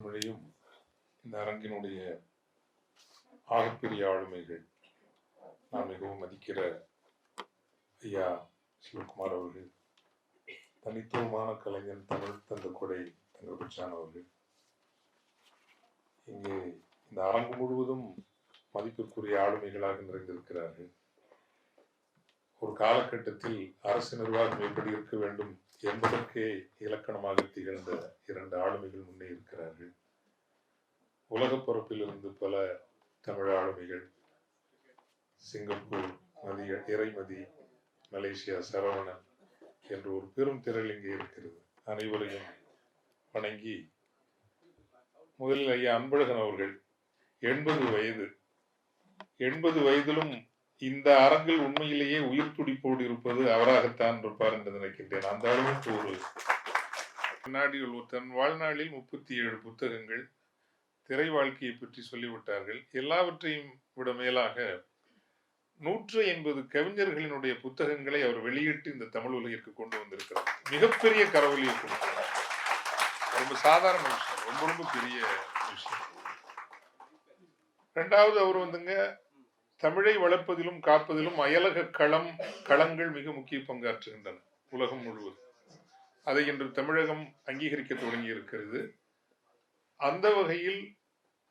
மொழியும் இந்த அரங்கினுடைய ஆகப்பெரிய ஆளுமைகள் நான் மிகவும் மதிக்கிற ஐயா சிவகுமார் அவர்கள் தனித்துவமான கலைஞன் தமிழ் தந்த கொடை தங்கபட்சான் அவர்கள். இங்கே இந்த அரங்கு முழுவதும் மதிப்பிற்குரிய ஆளுமைகளாக நிறைந்திருக்கிறார்கள். ஒரு காலகட்டத்தில் அரசு நிர்வாகம் எப்படி இருக்க வேண்டும் என்பதற்கே இலக்கணமாக திகழ்ந்த இரண்டு ஆளுமைகள் முன்னே இருக்கிறார்கள். உலகப் பரப்பிலிருந்து பல தமிழ் ஆளுமைகள் சிங்கப்பூர் மதிய இறைமதி மலேசியா சரவணன் என்று ஒரு பெரும் திரள் இங்கே இருக்கிறது. அனைவரையும் வணங்கி முதலில் ஐயா அன்பழகன் அவர்கள் எண்பது வயது எண்பது வயதிலும் இந்த அரங்கில் உண்மையிலேயே உயிர் துடிப்போடு இருப்பது அவராகத்தான் இருப்பார் என்று நினைக்கின்றேன். அந்த அளவுக்கு ஒரு பின்னாடி ஒரு தன் வாழ்நாளில் முப்பத்தி ஏழு புத்தகங்கள் திரை வாழ்க்கையை பற்றி சொல்லிவிட்டார்கள். எல்லாவற்றையும் விட மேலாக நூற்று எண்பது கவிஞர்களினுடைய புத்தகங்களை அவர் வெளியிட்டு இந்த தமிழ் உலகிற்கு கொண்டு வந்திருக்கிறார். மிகப்பெரிய கரவொலியை கொடுக்கிறார். ரொம்ப சாதாரண விஷயம் ரொம்ப ரொம்ப பெரிய விஷயம். ரெண்டாவது அவர் வந்துங்க தமிழை வளர்ப்பதிலும் காப்பதிலும் அயலக களம் களங்கள் மிக முக்கிய பங்காற்றுகின்றன உலகம் முழுவதும். அதை இன்று தமிழகம் அங்கீகரிக்க தொடங்கி இருக்கிறது அந்த வகையில்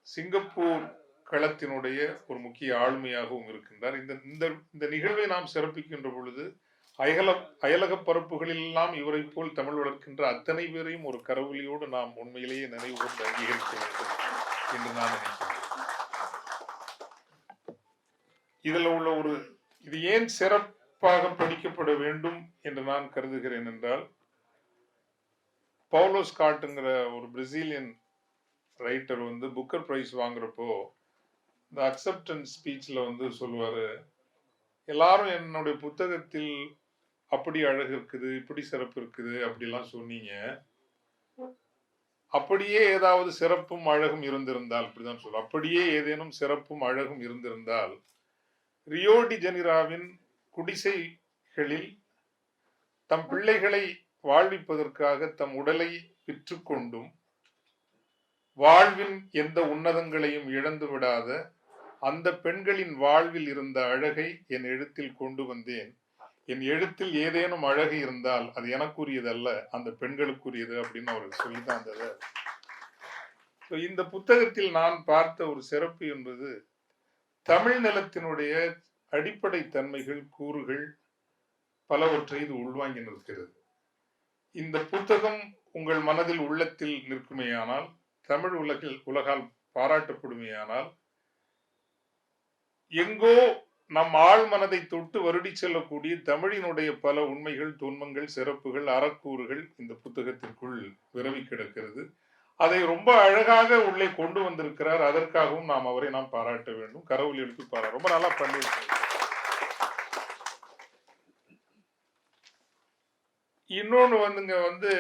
சிங்கப்பூர் களத்தினுடைய ஒரு முக்கிய ஆளுமையாகவும் இருக்கின்றார். இந்த இந்த இந்த நிகழ்வை நாம் சிறப்பிக்கின்ற பொழுது அயல அயலக பரப்புகளிலெல்லாம் இவரை போல் தமிழ் வளர்க்கின்ற அத்தனை பேரையும் ஒரு கரவொலியோடு நாம் உண்மையிலேயே நினைவு கொண்டு அங்கீகரிக்க வேண்டும் என்று நான் நினைக்கிறேன். இதில் உள்ள ஒரு இது ஏன் சிறப்பாக படிக்கப்பட வேண்டும் என்று நான் கருதுகிறேன் என்றால் பவுலோ ஸ்காட்டுங்கிற ஒரு பிரசீலியன் ரைட்டர் வந்து புக்கர் ப்ரைஸ் வாங்குறப்போ இந்த அக்செப்டன்ஸ் ஸ்பீச்சில் வந்து சொல்லுவார் எல்லாரும் என்னுடைய புத்தகத்தில் அப்படி அழகு இருக்குது இப்படி சிறப்பு இருக்குது அப்படிலாம் சொன்னீங்க. அப்படியே ஏதாவது சிறப்பும் அழகும் இருந்திருந்தால் இப்படிதான் சொல்லுவோம் அப்படியே ஏதேனும் சிறப்பும் அழகும் இருந்திருந்தால் ரியோடி ஜெனிராவின் குடிசைகளில் தம் பிள்ளைகளை வாழ்விப்பதற்காக தம் உடலை விற்றுக்கொண்டும் வாழ்வின் எந்த உன்னதங்களையும் இழந்து விடாத அந்த பெண்களின் வாழ்வில் இருந்த அழகை என் எழுத்தில் கொண்டு வந்தேன். என் எழுத்தில் ஏதேனும் அழகு இருந்தால் அது எனக்குரியது அல்ல அந்த பெண்களுக்குரியது அப்படின்னு அவர்கள் சொல்லித்தான் அந்த இந்த புத்தகத்தில் நான் பார்த்த ஒரு சிறப்பு என்பது தமிழ் நிலத்தினுடைய அடிப்படை தன்மைகள் கூறுகள் பலவற்றை இது உள்வாங்கி நிற்கிறது. இந்த புத்தகம் உங்கள் மனதில் உள்ளத்தில் நிற்குமேயானால் தமிழ் உலகில் உலகால் பாராட்டப்படுமேயானால் எங்கோ நம் ஆள் மனதை தொட்டு வருடி செல்லக்கூடிய தமிழினுடைய பல உண்மைகள் துன்பங்கள் சிறப்புகள் அறக்கூறுகள் இந்த புத்தகத்திற்குள் விரவி கிடக்கிறது. அதை ரொம்ப அழகாக உள்ளே கொண்டு வந்திருக்கிறார். அதற்காகவும் நாம் அவரை நாம் பாராட்ட வேண்டும். கரவுளி எடுத்து பாரா ரொம்ப நல்லா பண்ணியிருக்காரு. இன்னொன்று வந்துங்க வந்து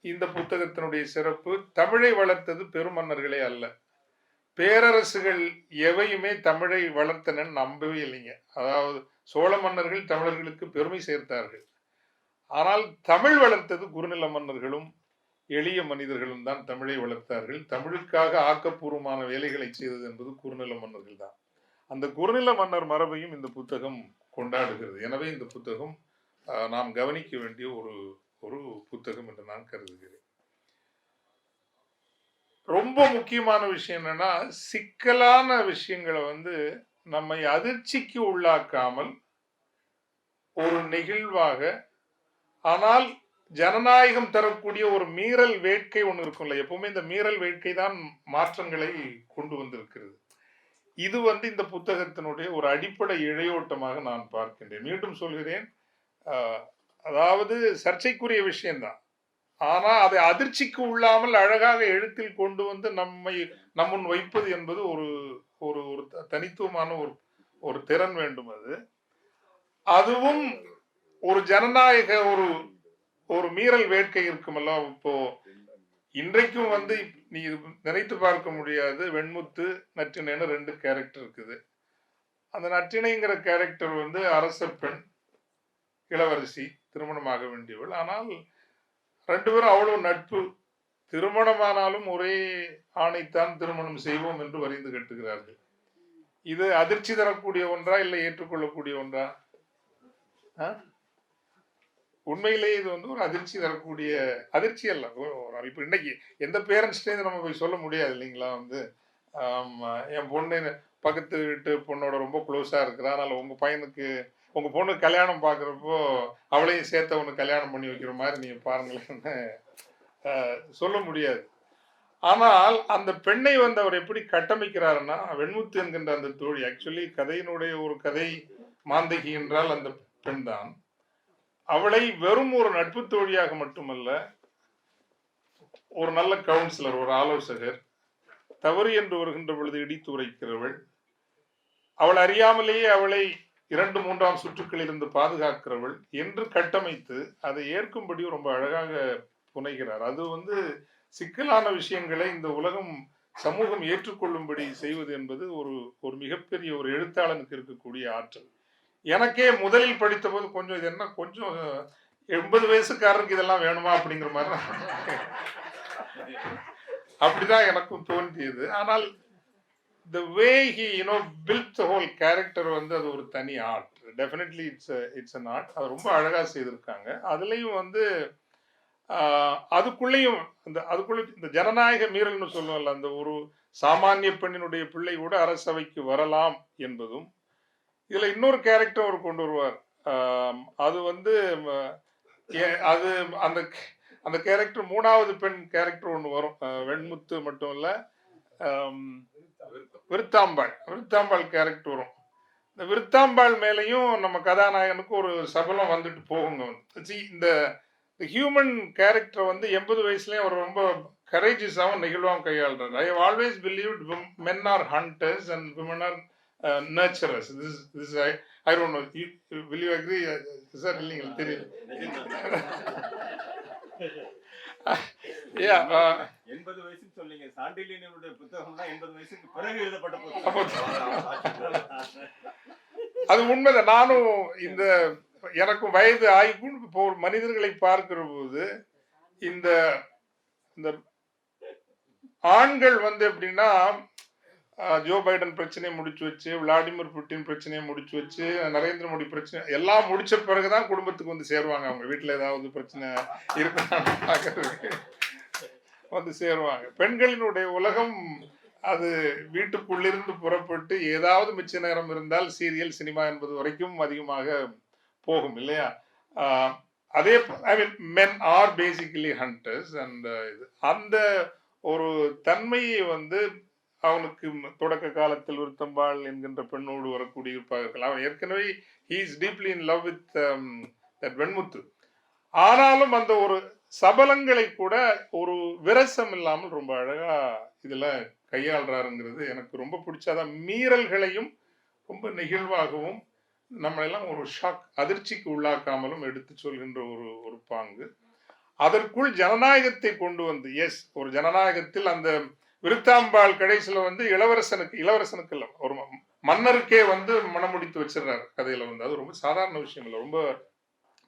இந்த புத்தகத்தினுடைய சிறப்பு தமிழை வளர்த்தது பெருமன்னர்களே அல்ல. பேரரசுகள் எவையுமே தமிழை வளர்த்தனன்னு நம்பவே இல்லைங்க. அதாவது சோழ மன்னர்கள் தமிழர்களுக்கு பெருமை சேர்த்தார்கள். ஆனால் தமிழ் வளர்த்தது குறுநில மன்னர்களும் எளிய மனிதர்களும் தான் தமிழை வளர்த்தார்கள். தமிழுக்காக ஆக்கப்பூர்வமான வேலைகளை செய்தது என்பது குறுநில மன்னர்கள் தான். அந்த குறுநில மன்னர் மரபையும் இந்த புத்தகம் கொண்டாடுகிறது. எனவே இந்த புத்தகம் நாம் கவனிக்க வேண்டிய ஒரு ஒரு புத்தகம் என்று நான் கருதுகிறேன். ரொம்ப முக்கியமான விஷயம் என்னன்னா சிக்கலான விஷயங்களை வந்து நம்மை அதிர்ச்சிக்கு உள்ளாக்காமல் ஒரு நெகிழ்வாக ஆனால் ஜனநாயகம் தரக்கூடிய ஒரு மீறல் வேட்கை ஒன்று இருக்கும்ல. எப்பவுமே இந்த மீறல் வேட்கை தான் மாற்றங்களை கொண்டு வந்திருக்கிறது. இது வந்து இந்த புத்தகத்தினுடைய ஒரு அடிப்படை இழையோட்டமாக நான் பார்க்கின்றேன். மீண்டும் சொல்கிறேன். அதாவது சர்ச்சைக்குரிய விஷயம்தான். ஆனால் அதை அதிர்ச்சிக்கு உள்ளாமல் அழகாக எழுத்தில் கொண்டு வந்து நம்மை நம்முன் வைப்பது என்பது ஒரு ஒரு ஒரு தனித்துவமான ஒரு ஒரு திறன் வேண்டும் அது. அதுவும் ஒரு ஜனநாயக ஒரு ஒரு மீறல் வேட்கை இருக்குமல்ல இப்போ இன்றைக்கும் வந்து நீ நினைத்து பார்க்க முடியாது. வெண்முத்து நற்றினைன்னு ரெண்டு கேரக்டர் இருக்குது. அந்த நற்றினைங்கிற கேரக்டர் வந்து அரச பெண் இளவரசி திருமணமாக வேண்டியவள். ஆனால் ரெண்டு பேரும் அவ்வளவு நட்பு. திருமணமானாலும் ஒரே ஆணைத்தான் திருமணம் செய்வோம் என்று வரைந்து கட்டுகிறார்கள். இது அதிர்ச்சி தரக்கூடிய ஒன்றா இல்லை ஏற்றுக்கொள்ளக்கூடிய ஒன்றா? ஆ? உண்மையிலேயே இது வந்து ஒரு அதிர்ச்சி தரக்கூடிய அதிர்ச்சி அல்ல. இப்போ இன்னைக்கு எந்த பேரண்ட்ஸ்டேயும் நம்ம போய் சொல்ல முடியாது இல்லைங்களா? வந்து என் பொண்ணு பக்கத்து வீட்டு பொண்ணோட ரொம்ப க்ளோஸாக இருக்கிறா. அதனால் உங்கள் பையனுக்கு உங்கள் பொண்ணு கல்யாணம் பார்க்குறப்போ அவளையும் சேர்த்து ஒன்று கல்யாணம் பண்ணி வைக்கிற மாதிரி நீங்கள் பாருங்களேன்னு சொல்ல முடியாது. ஆனால் அந்த பெண்ணை வந்து அவர் எப்படி கட்டமைக்கிறாருன்னா வெண்முத்து என்கின்ற அந்த தோழி ஆக்சுவலி கதையினுடைய ஒரு கதை மாந்தகி என்றால் அந்த பெண் தான். அவளை வெறும் ஒரு நட்பு தோழியாக மட்டுமல்ல ஒரு நல்ல கவுன்சிலர் ஒரு ஆலோசகர் தவறு என்று வருகின்ற பொழுது இடித்து உரைக்கிறவள் அவள் அறியாமலேயே அவளை இரண்டு மூன்றாம் சுற்றுக்களில் இருந்து பாதுகாக்கிறவள் என்று கட்டமைத்து அதை ஏற்கும்படி ரொம்ப அழகாக புனைகிறார். அது வந்து சிக்கலான விஷயங்களை இந்த உலகம் சமூகம் ஏற்றுக்கொள்ளும்படி செய்வது என்பது ஒரு ஒரு மிகப்பெரிய ஒரு எழுத்தாளனுக்கு இருக்கக்கூடிய ஆற்றல். எனக்கே முதலில் படித்த போது கொஞ்சம் இது என்ன கொஞ்சம் எண்பது வயசுக்காரருக்கு இதெல்லாம் வேணுமா அப்படிங்கிற மாதிரி தான். அப்படிதான் எனக்கும் தோன்றியது. ஆனால் the way he you know build the whole character வந்து அது ஒரு தனி art definitely it's it's an art அது ரொம்ப அழகாக செய்திருக்காங்க. அதுலேயும் வந்து அதுக்குள்ளேயும் அந்த அதுக்குள்ள இந்த ஜனநாயக மீறல்னு சொல்லுவோம்ல அந்த ஒரு சாமானிய பெண்ணினுடைய பிள்ளை கூட அரசவைக்கு வரலாம் என்பதும் இதுல இன்னொரு கேரக்டர் அவர் கொண்டு வருவார். அது வந்து ஏ- அது அந்த அந்த கேரக்டர் மூணாவது பெண் கேரக்டர் ஒன்று வரும். வெண்முத்து மட்டும் இல்ல விருத்தாம்பாள். விருத்தாம்பாள் கேரக்டர் வரும். இந்த விருத்தாம்பாள் மேலேயும் நம்ம கதாநாயகனுக்கு ஒரு சபலம் வந்துட்டு போகுங்க. வந்து இந்த ஹியூமன் கேரக்டர் வந்து எண்பது வயசுலயும் அவர் ரொம்ப கரேஜஸாகவும் நெகிழ்வாகவும் கையாளுறாரு. I always believe men are hunters and women are nurturers this this I I don't know will you agree sir இல்லைங்களா தெரியல எண்பது வயசுன்னு சொன்னீங்க. சாண்டிலியனுடைய புத்தகம்னா எண்பது வயசுக்கு பிறகு எழுதப்பட்ட புத்தகம். அது உண்மைதான். நானும் இந்த எனக்கும் வயது ஆகிக்கும் இப்போ மனிதர்களை பார்க்கிற போது இந்த இந்த ஆண்கள் வந்து எப்படின்னா ஜோ பைடன் பிரச்சனையை முடிச்சு வச்சு விளாடிமிர் புட்டின் பிரச்சனையை முடிச்சு வச்சு நரேந்திர மோடி பிரச்சனை எல்லாம் முடிச்ச பிறகுதான் குடும்பத்துக்கு வந்து சேருவாங்க அவங்க. வீட்டில் ஏதாவது பிரச்சனை இருக்கான்னு பார்க்கறதுக்கு வந்து சேருவாங்க. பெண்களினுடைய உலகம் அது வீட்டுக்குள்ளிருந்து புறப்பட்டு ஏதாவது மிச்ச நேரம் இருந்தால் சீரியல் சினிமா என்பது வரைக்கும் அதிகமாக போகும் இல்லையா? அதே I mean men are basically hunters and இது அந்த ஒரு தன்மையை வந்து அவனுக்கு தொடக்க காலத்தில் விருத்தம்பாள் என்கின்ற பெண்ணோடு வரக்கூடிய இருப்பார்கள். அவன் ஏற்கனவே he is deeply in love with that வெண்முத்து ஆனாலும் அந்த ஒரு சபலங்களை கூட ஒரு விரசம் இல்லாமல் ரொம்ப அழகா இதுல கையாளுறாருங்கிறது எனக்கு ரொம்ப பிடிச்சாதான் மீறல்களையும் ரொம்ப நெகிழ்வாகவும் நம்மளெல்லாம் ஒரு ஷாக் அதிர்ச்சிக்கு உள்ளாக்காமலும் எடுத்து சொல்கின்ற ஒரு ஒரு பாங்கு. அதற்குள் ஜனநாயகத்தை கொண்டு வந்து எஸ் ஒரு ஜனநாயகத்தில் அந்த விருத்தாம்பாள் கடைசியில வந்து இளவரசனுக்கு இளவரசனுக்கு இல்ல ஒரு ம- மன்னருக்கே வந்து மனமுடித்து வச்சிருந்தார் கதையில வந்து. அது ரொம்ப சாதாரண விஷயம் இல்லை ரொம்ப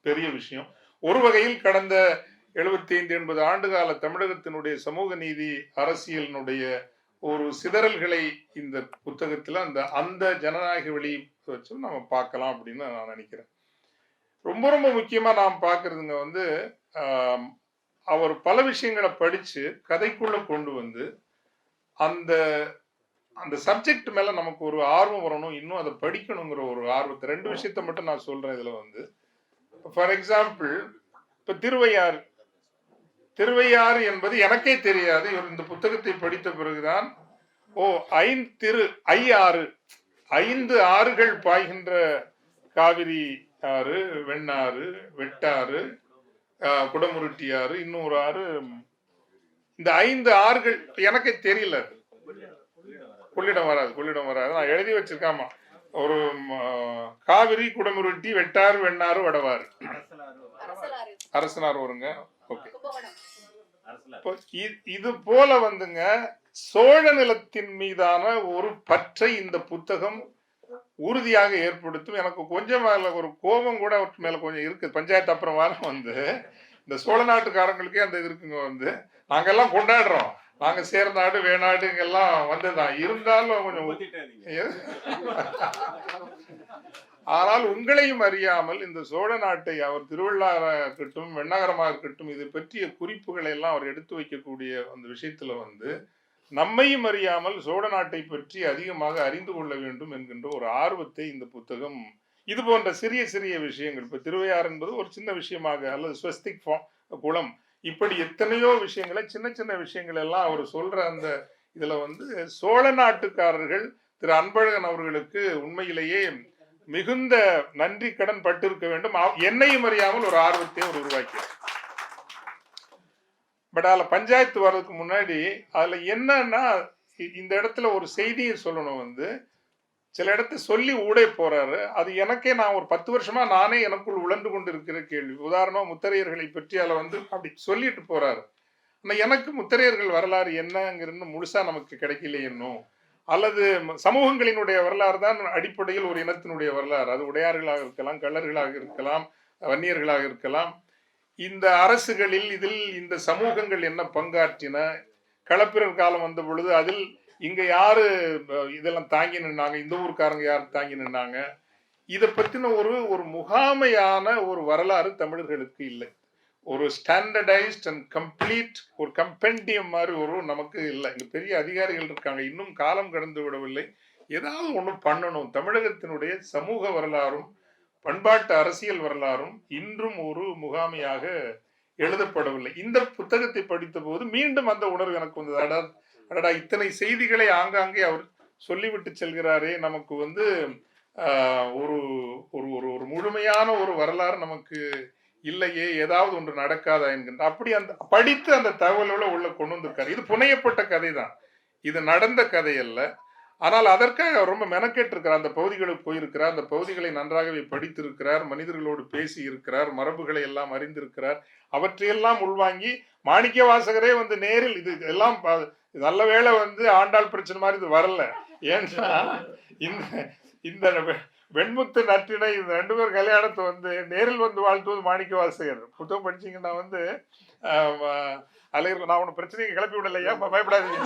பெரிய விஷயம். ஒரு வகையில் கடந்த 75 ஐந்து எண்பது ஆண்டுகால தமிழகத்தினுடைய சமூக நீதி அரசியலினுடைய ஒரு சிதறல்களை இந்த புத்தகத்துல அந்த அந்த ஜனநாயக வழி வச்சு நம்ம பார்க்கலாம் அப்படின்னு நான் நினைக்கிறேன். ரொம்ப ரொம்ப முக்கியமா நாம் பார்க்கறதுங்க வந்து அவர் பல விஷயங்களை படிச்சு கதைக்குள்ள கொண்டு வந்து அந்த அந்த சப்ஜெக்ட் மேல நமக்கு ஒரு ஆர்வம் வரணும் இன்னும் அதை படிக்கணுங்கிற ஒரு ஆர்வத்தை. ரெண்டு விஷயத்த மட்டும் நான் சொல்றேன் இதுல வந்து. ஃபார் எக்ஸாம்பிள் இப்ப திருவையாறு. திருவையாறு என்பது எனக்கே தெரியாது. இவர் இந்த புத்தகத்தை படித்த பிறகுதான் ஓ ஐந்து திரு ஐ ஆறு ஐந்து ஆறுகள் பாய்கின்ற காவிரி ஆறு வெண்ணாறு வெட்டாறு குடமுருட்டி ஆறு இன்னொரு ஆறு இந்த ஐந்து ஆறுகள் எனக்கே தெரியல. கொள்ளிடம் வராது கொள்ளிடம் வராது. நான் எழுதி வச்சிருக்காமா? ஒரு காவிரி குடமுருட்டி வெட்டாறு வெண்ணாறு வடவாறு. அரசனார் வருங்க ஓகே. இது போல வந்துங்க சோழ நிலத்தின் மீதான ஒரு பற்றை இந்த புத்தகம் உறுதியாக ஏற்படுத்தும். எனக்கு கொஞ்சம் ஒரு கோபம் கூட அவற்று மேல கொஞ்சம் இருக்கு. பஞ்சாயத்து அப்புறம் வர வந்து இந்த சோழ நாட்டுக்காரங்களுக்கே அந்த இது இருக்குங்க வந்து. நாங்கெல்லாம் கொண்டாடுறோம். நாங்க சேர்நாடு வேணாடு இங்கெல்லாம் வந்ததுதான் இருந்தாலும் கொஞ்சம் ஆனால் உங்களையும் அறியாமல் இந்த சோழ நாட்டை அவர் திருவள்ளாறாக இருக்கட்டும் வெண்ணகரமாக இருக்கட்டும் இது பற்றிய குறிப்புகளை எல்லாம் அவர் எடுத்து வைக்கக்கூடிய அந்த விஷயத்துல வந்து நம்மையும் அறியாமல் சோழ நாட்டை பற்றி அதிகமாக அறிந்து கொள்ள வேண்டும் என்கின்ற ஒரு ஆர்வத்தை இந்த புத்தகம் இது போன்ற சிறிய சிறிய விஷயங்கள். இப்ப திருவையாறு என்பது ஒரு சின்ன விஷயமாக அல்லது ஸ்வஸ்திக் குளம். இப்படி எத்தனையோ விஷயங்களை சின்ன சின்ன விஷயங்கள் எல்லாம் அவர் சொல்ற அந்த இதுல வந்து சோழ நாட்டுக்காரர்கள் திரு அன்பழகன் அவர்களுக்கு உண்மையிலேயே மிகுந்த நன்றி கடன் பட்டிருக்க வேண்டும். என்னையும் அறியாமல் ஒரு ஆர்வத்தை அவர் உருவாக்கினார். பட் அதில் பஞ்சாயத்து வர்றதுக்கு முன்னாடி அதில் என்னன்னா இந்த இடத்துல ஒரு செய்தியை சொல்லணும் வந்து சில இடத்து சொல்லி ஊடே போறாரு. அது எனக்கே நான் ஒரு பத்து வருஷமா நானே எனக்குள் உழந்து கொண்டு இருக்கிற கேள்வி. உதாரணமா முத்தரையர்களை பற்றி அதில் வந்து அப்படி சொல்லிட்டு போறாரு. ஆனால் எனக்கு முத்தரையர்கள் வரலாறு என்னங்கிறது முழுசா நமக்கு கிடைக்கல இன்னும் அல்லது சமூகங்களினுடைய வரலாறு தான் அடிப்படையில் ஒரு இனத்தினுடைய வரலாறு. அது உடையார்களாக இருக்கலாம் கள்ளர்களாக இருக்கலாம் வன்னியர்களாக இருக்கலாம். இந்த அரசுகளில் இதில் இந்த சமூகங்கள் என்ன பங்காற்றின? களப்பிரர் காலம் வந்த பொழுது அதில் இங்க யாரு இதெல்லாம் தாங்கி நின்னாங்க? இந்த ஊருக்காரங்க யாரு தாங்கி நின்னாங்க? இதை பத்தின ஒரு ஒரு முகாமையான ஒரு வரலாறு தமிழர்களுக்கு இல்லை. ஒரு ஸ்டாண்டர்டைஸ்ட் அண்ட் கம்ப்ளீட் ஒரு கம்பெண்டியம் மாதிரி ஒரு நமக்கு இல்லை. இங்கே பெரிய அதிகாரிகள் இருக்காங்க. இன்னும் காலம் கடந்து விடவில்லை. ஏதாவது ஒன்று பண்ணணும். தமிழகத்தினுடைய சமூக வரலாறும் பண்பாட்டு அரசியல் வரலாறும் இன்றும் ஒரு முகாமையாக எழுதப்படவில்லை. இந்த புத்தகத்தை படித்த போது மீண்டும் அந்த உணர்வு எனக்கு வந்தது. அடா அடடா இத்தனை செய்திகளை ஆங்காங்கே அவர் சொல்லிவிட்டு செல்கிறாரே. நமக்கு வந்து ஒரு ஒரு ஒரு ஒரு முழுமையான ஒரு வரலாறு நமக்கு இல்லையே. ஏதாவது ஒன்று நடக்காதா என்கின்ற அப்படி அந்த படித்து அந்த தகவலோட உள்ள கொண்டு வந்திருக்காரு. இது புனையப்பட்ட கதை தான் இது நடந்த கதை அல்ல ஆனால் அதற்காக அவர் ரொம்ப மெனக்கெட்டுருக்கிறார். அந்த பகுதிகளுக்கு போயிருக்கிறார். அந்த பகுதிகளை நன்றாகவே படித்திருக்கிறார். மனிதர்களோடு பேசி இருக்கிறார் மரபுகளை எல்லாம் அறிந்திருக்கிறார். அவற்றையெல்லாம் உள்வாங்கி மாணிக்க வாசகரே வந்து நேரில் இது எல்லாம் நல்ல வேளை வந்து ஆண்டாள் பிரச்சனை மாதிரி இது வரல. ஏன்னா இந்த இந்த வெண்முத்து நற்றினை இந்த ரெண்டு பேர் கல்யாணத்தை வந்து நேரில் வந்து வாழ்த்துவது மாணிக்க வாசகர். புத்தகம் படிச்சீங்கன்னா வந்து ஆம், நான் உன பிரச்சனையை கிளப்பி விடலையா? பயப்படாதீங்க.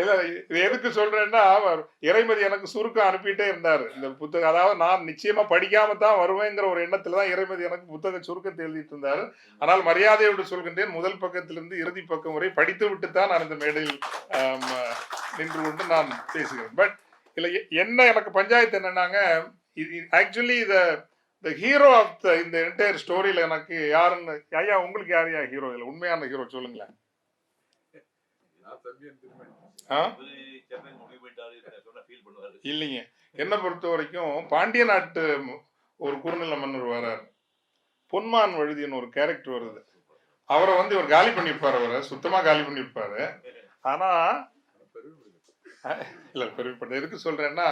இல்ல இது எதுக்கு சொல்றேன்னா அவர் இறைமதி எனக்கு சுருக்கம் அனுப்பிட்டே இருந்தார். இந்த புத்தகம் அதாவது நான் நிச்சயமா படிக்காம தான் வருவேங்கிற ஒரு எண்ணத்துல தான் இறைமதி எனக்கு புத்தக சுருக்கத்தை எழுதிட்டு இருந்தார். ஆனால் மரியாதையோடு சொல்கின்றேன் முதல் பக்கத்திலிருந்து இறுதி பக்கம் வரை படித்து விட்டு தான் நான் இந்த மேடையில் நின்று கொண்டு நான் பேசுகிறேன். பட் இல்ல என்ன எனக்கு பஞ்சாயத்து என்னன்னாங்க ஆக்சுவலி இத த ஹீரோ ஆஃப் த இந்த என்டையர் ஸ்டோரியில எனக்கு யாருன்னு ஐயா உங்களுக்கு யார் யா ஹீரோ இல்லை உண்மையான ஹீரோ சொல்லுங்களேன். இல்லைங்க. என்னை பொறுத்த வரைக்கும் பாண்டிய நாட்டு ஒரு குறுநில மன்னர் வரார். பொன்மான் வழுதின்னு ஒரு கேரக்டர் வருது. அவரை வந்து இவர் காலி பண்ணியிருப்பார் அவரை. சுத்தமா காலி பண்ணியிருப்பாரு. ஆனா இல்லை இல்ல பெருமைப்பட்ட எதுக்கு சொல்கிறேன்னா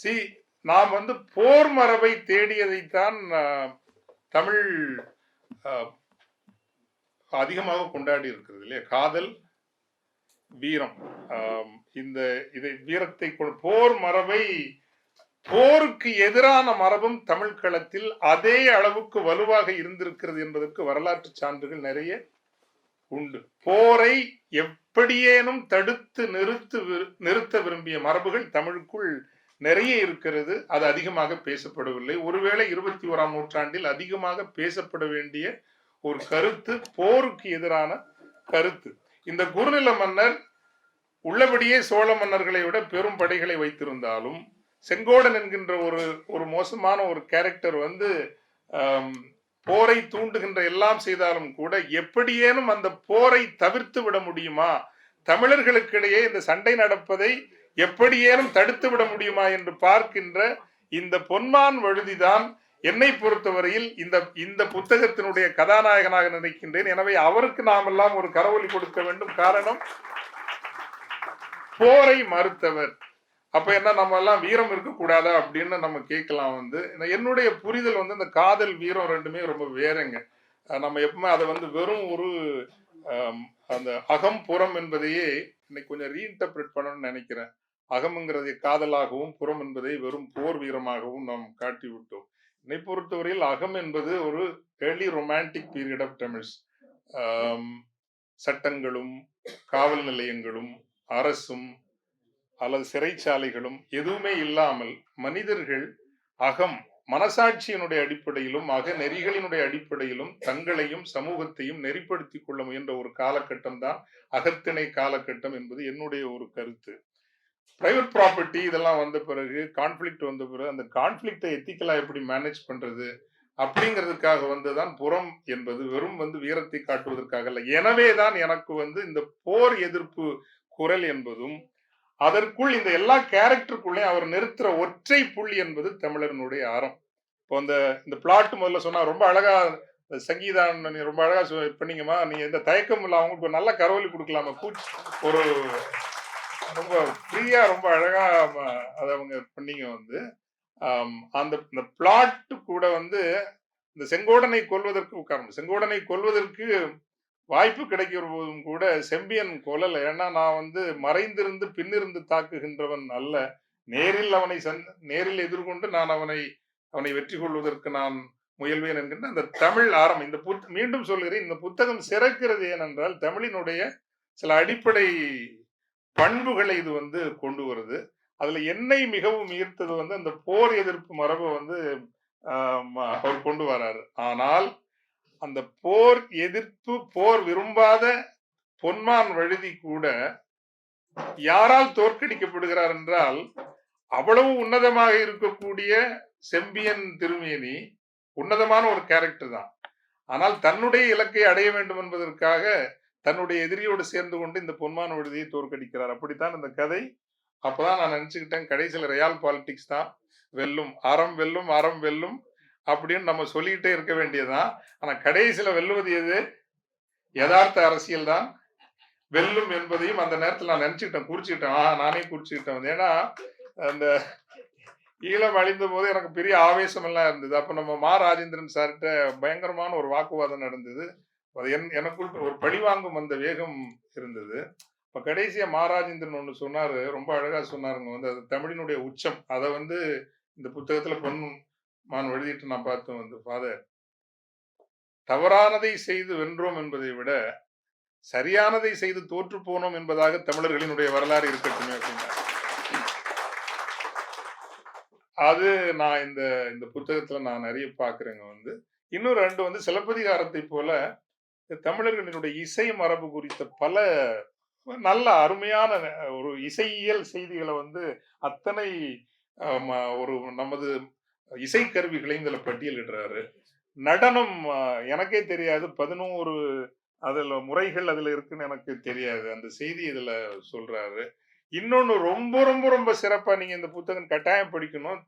சி நாம் வந்து போர் மரபை தேடியதைத்தான் தமிழ் அஹ், அதிகமாக கொண்டாடி இருக்கிறது இல்லையா? காதல் வீரம். இந்த இதை வீரத்தை போர் மரபை போருக்கு எதிரான மரபும் தமிழ் களத்தில் அதே அளவுக்கு வலுவாக இருந்திருக்கிறது என்பதற்கு வரலாற்று சான்றுகள் நிறைய உண்டு. போரை எப்படியேனும் தடுத்து நிறுத்து விரு- நிறுத்த விரும்பிய மரபுகள் தமிழுக்குள் நிறைய இருக்கிறது. அது அதிகமாக பேசப்படவில்லை. ஒருவேளை இருபத்தி ஓராம் நூற்றாண்டில் அதிகமாக பேசப்பட வேண்டிய ஒரு கருத்து போருக்கு எதிரான கருத்து. இந்த குறுநில மன்னர் உள்ளபடியே சோழ மன்னர்களை விட பெரும் படைகளை வைத்திருந்தாலும் செங்கோடன் என்கின்ற ஒரு ஒரு மோசமான ஒரு கேரக்டர் வந்து போரை தூண்டுகின்ற எல்லாம் செய்தாலும் கூட எப்படியேனும் அந்த போரை தவிர்த்து விட முடியுமா? தமிழர்களுக்கிடையே இந்த சண்டை நடப்பதை எப்படியேனும் தடுத்து விட முடியுமா என்று பார்க்கின்ற இந்த பொன்மான் வழுதிதான் என்னை பொறுத்தவரையில் இந்த இந்த புத்தகத்தினுடைய கதாநாயகனாக நினைக்கின்றேன். எனவே அவருக்கு நாமெல்லாம் ஒரு கரவொலி கொடுக்க வேண்டும். காரணம் போரை மறுத்தவர். அப்ப என்ன நம்ம எல்லாம் வீரம் இருக்கக்கூடாதா அப்படின்னு நம்ம கேட்கலாம் வந்து. என்னுடைய புரிதல் வந்து இந்த காதல் வீரம் ரெண்டுமே ரொம்ப வேறங்க. நம்ம எப்பவுமே அதை வந்து வெறும் ஒரு அந்த அகம் புறம் என்பதையே இன்னைக்கு கொஞ்சம் ரீஇன்டர்பிரட் பண்ணணும்னு நினைக்கிறேன். அகம்ங்கிறதை காதலாகவும் புறம் என்பதை வெறும் போர் வீரமாகவும் நாம் காட்டி விட்டோம் என்னை பொறுத்தவரையில் அகம் என்பது ஒரு early romantic period of Tamils சட்டங்களும் காவல் நிலையங்களும் அரசும் அல்லது சிறைச்சாலைகளும் எதுவுமே இல்லாமல் மனிதர்கள் அகம் மனசாட்சியினுடைய அடிப்படையிலும் அக நெறிகளினுடைய அடிப்படையிலும் தங்களையும் சமூகத்தையும் நெறிப்படுத்திக் கொள்ள முயன்ற ஒரு காலகட்டம் தான் அகத்திணை காலகட்டம் என்பது என்னுடைய ஒரு கருத்து. பிரைவேட் ப்ராப்பர்ட்டி இதெல்லாம் வந்த பிறகு கான்ஃப்ளிக்ட் வந்த பிறகு அந்த கான்ஃப்ளிக்டை எத்திக்கலாம் எப்படி மேனேஜ் பண்றது அப்படிங்கிறதுக்காக வந்துதான் புறம் என்பது வெறும் வந்து வீரத்தை காட்டுவதற்காக அல்ல. எனவே தான் எனக்கு வந்து இந்த போர் எதிர்ப்பு குரல் என்பதும் அதற்குள் இந்த எல்லா கேரக்டருக்குள்ளே அவர் நிறுத்துற ஒற்றை புள்ளி என்பது தமிழர்களுடைய அறம். இப்போ அந்த இந்த பிளாட் முதல்ல சொன்னா ரொம்ப அழகா இந்த சங்கீதா நீ ரொம்ப அழகா பண்ணீங்கம்மா நீ எந்த தயக்கம் இல்லை அவங்களுக்கு நல்ல கரவலி கொடுக்கலாமா? கூச் ஒரு ரொம்ப ஃப்ரீயா ரொம்ப அழகா அதை அவங்க பண்ணீங்க வந்து. அந்த இந்த பிளாட் கூட வந்து இந்த செங்கோடனை கொல்வதற்கு உட்காரணும். செங்கோடனை கொல்வதற்கு வாய்ப்பு கிடைக்கிற போதும் கூட செம்பியன் கொல்லல. ஏன்னா நான் வந்து மறைந்திருந்து பின்னிருந்து தாக்குகின்றவன் அல்ல. நேரில் அவனை சந் நேரில் எதிர்கொண்டு நான் அவனை அவனை வெற்றி கொள்வதற்கு நான் முயல்வேன் என்கின்ற அந்த தமிழ் ஆரம். இந்த புத் மீண்டும் சொல்கிறேன் இந்த புத்தகம் சிறக்கிறது ஏனென்றால் தமிழினுடைய சில அடிப்படை பண்புகளை இது வந்து கொண்டு வருது. அதுல என்னை மிகவும் ஈர்த்தது வந்து அந்த போர் எதிர்ப்பு மரபை வந்து அவர் கொண்டு வராரு. ஆனால் அந்த போர் எதிர்ப்பு போர் விரும்பாத பொன்மான் வழுதி கூட யாரால் தோற்கடிக்கப்படுகிறார் என்றால் அவ்வளவு உன்னதமாக இருக்கக்கூடிய செம்பியன் திருமேனி உன்னதமான ஒரு கேரக்டர் தான். ஆனால் தன்னுடைய இலக்கை அடைய வேண்டும் என்பதற்காக தன்னுடைய எதிரியோடு சேர்ந்து கொண்டு இந்த பொன்மான விடுதியை தோற்கடிக்கிறார். அப்படித்தான் இந்த கதை. அப்பதான் நான் நினைச்சுக்கிட்டேன் கடைசியில் ரியால் பாலிடிக்ஸ் தான். வெல்லும் அறம் வெல்லும் அறம் வெல்லும். அப்படின்னு நம்ம சொல்லிக்கிட்டே இருக்க வேண்டியதுதான். ஆனா கடைசியில வெல்லுவது எது? யதார்த்த அரசியல் தான். வெல்லும் என்பதையும் அந்த நேரத்தில் நான் நினச்சிக்கிட்டேன் குறிச்சுக்கிட்டேன். ஆ நானே குறிச்சுக்கிட்டேன். ஏன்னா அந்த ஈழம் அழிந்த போது எனக்கு பெரிய ஆவேசம் எல்லாம் இருந்தது. அப்ப நம்ம மா. ராஜேந்திரன் சார்கிட்ட பயங்கரமான ஒரு வாக்குவாதம் நடந்தது. அது என் எனக்குள் ஒரு பழிவாங்கும் அந்த வேகம் இருந்தது. இப்ப கடைசியா மாராஜேந்திரன் ஒன்று சொன்னாரு. ரொம்ப அழகா சொன்னாருங்க. வந்து அது தமிழினுடைய உச்சம். அதை வந்து இந்த புத்தகத்துல பொன் நான் எழுதிட்டு நான் பார்த்தேன் வந்து ஃபாதர் தவறானதை செய்து வென்றோம் என்பதை விட சரியானதை செய்து தோற்று போனோம் என்பதாக தமிழர்களினுடைய வரலாறு இருக்கட்டும் அப்படின்னா அது நான் இந்த இந்த புத்தகத்துல நான் நிறைய பாக்குறேங்க வந்து. இன்னும் ரெண்டு வந்து சிலப்பதிகாரத்தை போல தமிழர்களினுடைய இசை மரபு குறித்த பல நல்ல அருமையான ஒரு இசையியல் செய்திகளை வந்து அத்தனை ஒரு நமது இசைக்கருவிகளையும் இதுல பட்டியலிடுறாரு. நடனம் எனக்கே தெரியாது. பதினோரு அதுல முறைகள் அதுல இருக்குன்னு எனக்கு தெரியாது. அந்த செய்தி இதுல சொல்றாரு. இன்னொன்னு ரொம்ப ரொம்ப ரொம்ப சிறப்பா நீங்க இந்த புத்தகம் கட்டாயம் படிக்கணும்.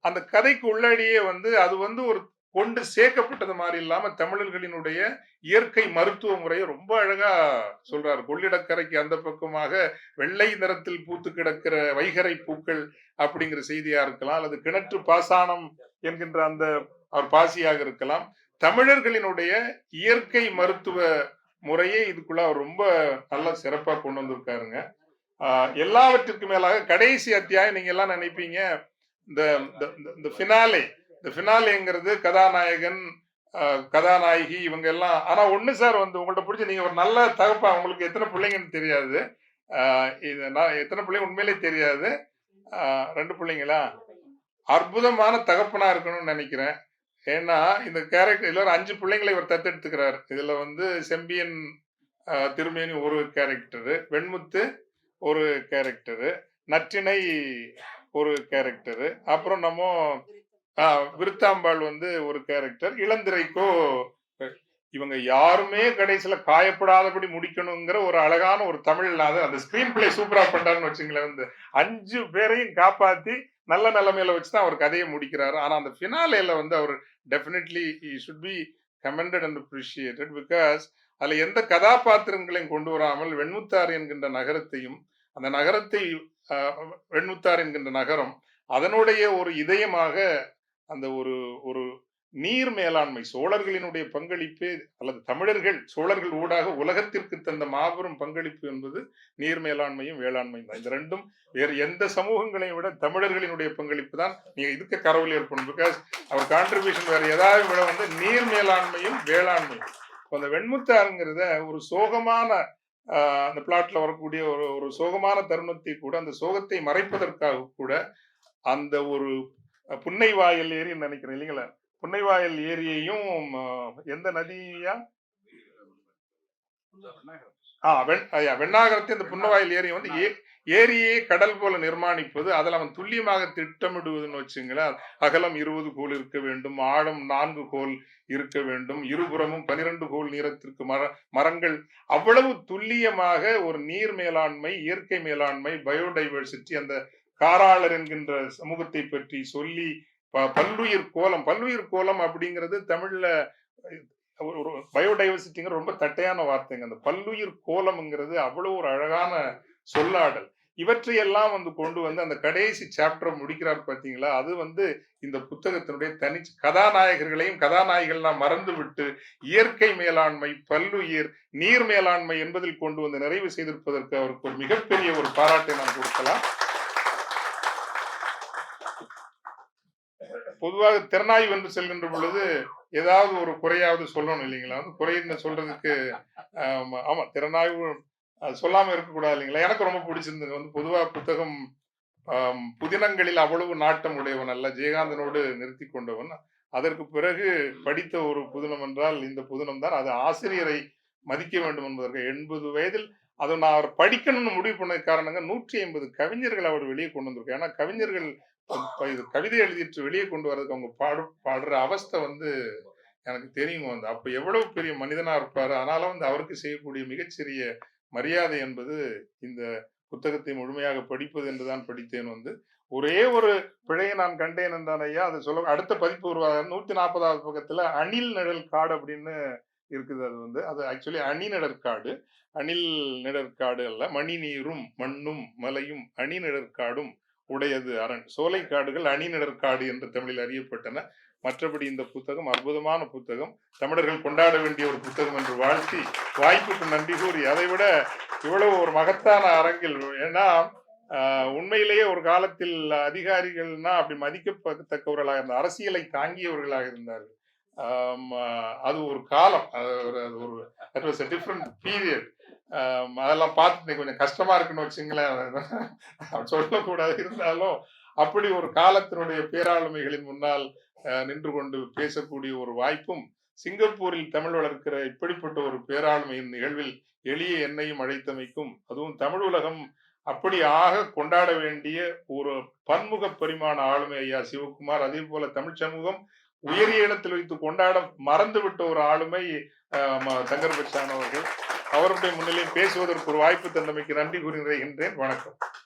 அந்த கதைக்கு உள்ளாடியே வந்து அது வந்து ஒரு கொண்டு சேர்க்கப்பட்டது மாதிரி இல்லாம தமிழர்களினுடைய இயற்கை மருத்துவ முறையை ரொம்ப அழகா சொல்றாரு. கொள்ளிடக்கரைக்கு அந்த பக்கமாக வெள்ளை நிறத்தில் பூத்து கிடக்கிற வைகரை பூக்கள் அப்படிங்கிற செய்தியா இருக்கலாம் அல்லது கிணற்று பாசானம் என்கின்ற அந்த அவர் பாசியாக இருக்கலாம். தமிழர்களினுடைய இயற்கை மருத்துவ முறையை இதுக்குள்ள அவர் ரொம்ப நல்லா சிறப்பா கொண்டு வந்திருக்காருங்க. ஆஹ் மேலாக கடைசி அத்தியாயம் நீங்க எல்லாம் நினைப்பீங்க. இந்த- இந்த- இந்த ஃபினாலே இந்த ஃபினாலேங்கிறது கதாநாயகன் கதாநாயகி இவங்க எல்லாம். ஆனா ஒண்ணு சார் வந்து உங்கள்ட்ட பிடிச்ச நீங்க ஒரு நல்ல தகப்பா உங்களுக்கு எத்தனை பிள்ளைங்கன்னு தெரியாது. இது நான் எத்தனை பிள்ளைங்க உண்மையிலே தெரியாது. ரெண்டு பிள்ளைங்களா? அற்புதமான தகப்பனா இருக்கணும்னு நினைக்கிறேன். ஏன்னா இந்த கேரக்டர் இதுல ஒரு அஞ்சு பிள்ளைங்களை இவர் தத்தெடுத்துக்கிறார். இதுல வந்து செம்பியன் திருமேனி ஒரு கேரக்டரு வெண்முத்து ஒரு கேரக்டரு நற்றிணை ஒரு கேரக்டரு அப்புறம் நம்ம விருத்தாம்பாள் வந்து ஒரு கேரக்டர் இளந்திரைக்கோ இவங்க யாருமே கடைசியில காயப்படாதபடி முடிக்கணுங்கிற ஒரு அழகான ஒரு தமிழ் அது அந்த ஸ்கிரீன் பிளே சூப்பரா பண்றாருன்னு வச்சுங்களேன். வந்து அஞ்சு பேரையும் காப்பாத்தி நல்ல நிலைமையில வச்சு தான் அவர் கதையை முடிக்கிறாரு. ஆனா அந்த ஃபினாலேல வந்து அவர் definitely should be commented and appreciated because அதுல எந்த கதாபாத்திரங்களையும் கொண்டு வராமல் வெண்முத்தார் என்கின்ற நகரத்தையும் அந்த நகரத்தை ஆஹ், வெண்முத்தார் என்கின்ற நகரம் அதனுடைய ஒரு இதயமாக அந்த ஒரு ஒரு நீர் மேலாண்மை சோழர்களினுடைய பங்களிப்பு அல்லது தமிழர்கள் சோழர்கள் ஊடாக உலகத்திற்கு தந்த மாபெரும் பங்களிப்பு என்பது நீர் மேலாண்மையும் வேளாண்மையும் தான். இந்த ரெண்டும் வேறு எந்த சமூகங்களையும் விட தமிழர்களினுடைய பங்களிப்பு தான். நீங்க இதுக்கு கரவல் ஏற்படும் பிகாஸ் அவர் கான்ட்ரிபியூஷன் வேற ஏதாவது விட வந்து நீர் மேலாண்மையும் வேளாண்மையும். அந்த வெண்முத்தாருங்கிறத ஒரு சோகமான அந்த பிளாட்ல வரக்கூடிய ஒரு ஒரு சோகமான தருணத்தை கூட அந்த சோகத்தை மறைப்பதற்காக கூட அந்த ஒரு அஹ், புன்னைவாயல் ஏரின்னு நினைக்கிறேன் இல்லைங்களா? புன்னைவாயல் ஏரியையும் ஆஹ், எந்த நதியா? ஆ வெண் வெண்ணாகரத்தை அந்த புன்னவாயல் ஏரியை வந்து ஏ ஏரியே கடல் போல நிர்மாணிப்பது அதில் அவன் துல்லியமாக திட்டமிடுவதுன்னு வச்சுங்களேன் அகலம் இருபது கோல் இருக்க வேண்டும் ஆழம் நான்கு கோல் இருக்க வேண்டும் இருபுறமும் பனிரெண்டு கோல் நீளத்திற்கு மர மரங்கள் அவ்வளவு துல்லியமாக ஒரு நீர் மேலாண்மை இயற்கை மேலாண்மை பயோடைவர்சிட்டி அந்த காராளர் என்கின்ற சமூகத்தை பற்றி சொல்லி ப- பல்லுயிர் கோலம் பல்லுயிர் கோலம் அப்படிங்கிறது தமிழ்ல ஒரு ஒரு பயோடைவர்சிட்டிங்கிற ரொம்ப தட்டையான வார்த்தைங்க. அந்த பல்லுயிர் கோலம்ங்கிறது அவ்வளவு ஒரு அழகான சொல்லாடல். இவற்றையெல்லாம் வந்து கொண்டு வந்து அந்த கடைசி சாப்டரை முடிக்கிறார் பார்த்தீங்களா அது வந்து இந்த புத்தகத்தினுடைய தனி கதாநாயகர்களையும் கதாநாயகர்கள்லாம் மறந்து விட்டு இயற்கை மேலாண்மை பல்லுயிர் நீர் மேலாண்மை என்பதில் கொண்டு வந்து நிறைவு செய்திருப்பதற்கு அவருக்கு ஒரு மிகப்பெரிய ஒரு பாராட்டை நாம் கொடுக்கலாம். பொதுவாக திறனாய்வு என்று செல்கின்ற பொழுது ஏதாவது ஒரு குறையாவது சொல்லணும் இல்லைங்களா? வந்து குறைன்னு சொல்றதுக்கு ஆமா, திறனாய்வு சொல்லாம இருக்கக்கூடாது இல்லைங்களா? எனக்கு ரொம்ப பிடிச்சிருந்தது வந்து பொதுவாக புத்தகம் புதினங்களில் அவ்வளவு நாட்டம் உடையவன் அல்ல. ஜெயகாந்தனோடு நிறுத்தி கொண்டவன். அதற்கு பிறகு படித்த ஒரு புதினம் என்றால் இந்த புதினம் தான். அது ஆசிரியரை மதிக்க வேண்டும் என்பதற்கு எண்பது வயதில் அதை நான் அவர் படிக்கணும்னு முடிவு பண்ண காரணங்க நூற்றி ஐம்பது கவிஞர்கள் அவர் வெளியே கொண்டு வந்திருக்கார். ஏன்னா கவிஞர்கள் இது கவிதை எழுதிட்டு வெளியே கொண்டு வர்றதுக்கு அவங்க பாடு பாடுற அவஸ்தை வந்து எனக்கு தெரியும் வந்து. அப்ப எவ்வளவு பெரிய மனிதனா இருப்பாரு. ஆனாலும் வந்து அவருக்கு செய்யக்கூடிய மிகச்சிறிய மரியாதை என்பது இந்த புத்தகத்தை முழுமையாக படிப்பது என்றுதான் படித்தேன் வந்து. ஒரே ஒரு பிழையை நான் கண்டேன் என்றான் ஐயா. அது சொல்ல அடுத்த பதிப்பு உருவாக நூத்தி நாற்பதாவது பக்கத்துல அணில் நிழல் காடு அப்படின்னு இருக்குது அது வந்து. அது ஆக்சுவலி அணி நிழற்காடு அணில் நிழற்காடு அல்ல மணி நீரும் மண்ணும் மலையும் அணி நிழற்காடும் உடையது அரண். சோலைக்காடுகள் அணி நிழற்காடு என்று தமிழில் அறியப்பட்டன. மற்றபடி இந்த புத்தகம் அற்புதமான புத்தகம். தமிழர்கள் கொண்டாட வேண்டிய ஒரு புத்தகம் என்று வாழ்த்தி வாய்ப்புக்கு நன்றி கூறி அதை விட இவ்வளவு ஒரு மகத்தான அரங்கில் ஏன்னா உண்மையிலேயே ஒரு காலத்தில் அதிகாரிகள்னா அப்படி மதிக்கத்தக்கவர்களாக இருந்த அரசியலை தாங்கியவர்களாக இருந்தார்கள். அது ஒரு காலம். அது ஒரு அது ஒரு அதெல்லாம் பார்த்து கொஞ்சம் கஷ்டமா இருக்குன்னு வச்சுங்களேன். சொல்லக்கூடாது இருந்தாலும் அப்படி ஒரு காலத்தினுடைய பேராளுமைகளின் முன்னால் நின்று கொண்டு பேசக்கூடிய ஒரு வாய்ப்பும் சிங்கப்பூரில் தமிழ் வளர்க்கிற இப்படிப்பட்ட ஒரு பேராளுமையின் நிகழ்வில் எளிய எண்ணையும் அழைத்தமைக்கும் அதுவும் தமிழ் உலகம் அப்படி ஆக கொண்டாட வேண்டிய ஒரு பன்முக பரிமாண ஆளுமை ஐயா சிவகுமார் அதே போல தமிழ் சமூகம் உயரிய இடத்தில் வைத்து கொண்டாட மறந்துவிட்ட ஒரு ஆளுமை தங்கர் பச்சான் அவர்கள் அவருடைய முன்னிலையும் பேசுவதற்கு ஒரு வாய்ப்பு தந்தமைக்கு நன்றி கூறி என்றேன் வணக்கம்.